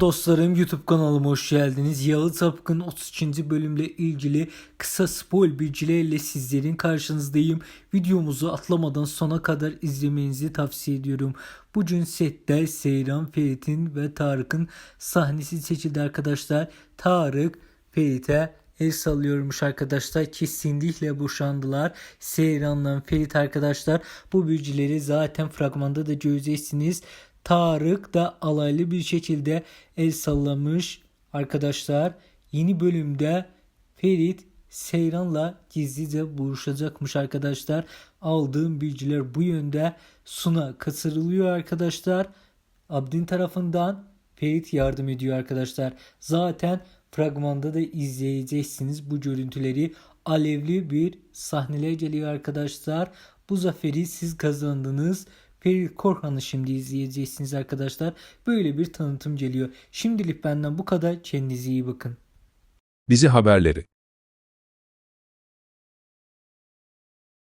Dostlarım YouTube kanalıma hoş geldiniz. Yalı Tapkın 33. bölümle ilgili kısa spoil bilgileriyle sizlerin karşınızdayım. Videomuzu atlamadan sona kadar izlemenizi tavsiye ediyorum. Bugün sette Seyran Ferit'in ve Tarık'ın sahnesi seçildi arkadaşlar. Tarık Ferit'e el sallıyormuş arkadaşlar. Kesinlikle boşandılar. Seyran'la Ferit arkadaşlar. Bu bilgileri zaten fragmanda da göreceksiniz. Tarık da alaylı bir şekilde el sallamış arkadaşlar. Yeni bölümde Ferit Seyran'la gizlice buluşacakmış arkadaşlar. Aldığım bilgiler bu yönde. Suna kaçırılıyor arkadaşlar. Abdin tarafından Ferit yardım ediyor arkadaşlar. Zaten fragmanda da izleyeceksiniz bu görüntüleri. Alevli bir sahneler geliyor arkadaşlar. Bu zaferi siz kazandınız. Ferit Korhan'ı şimdi izleyeceksiniz arkadaşlar. Böyle bir tanıtım geliyor. Şimdilik benden bu kadar. Kendinize iyi bakın. Dizi haberleri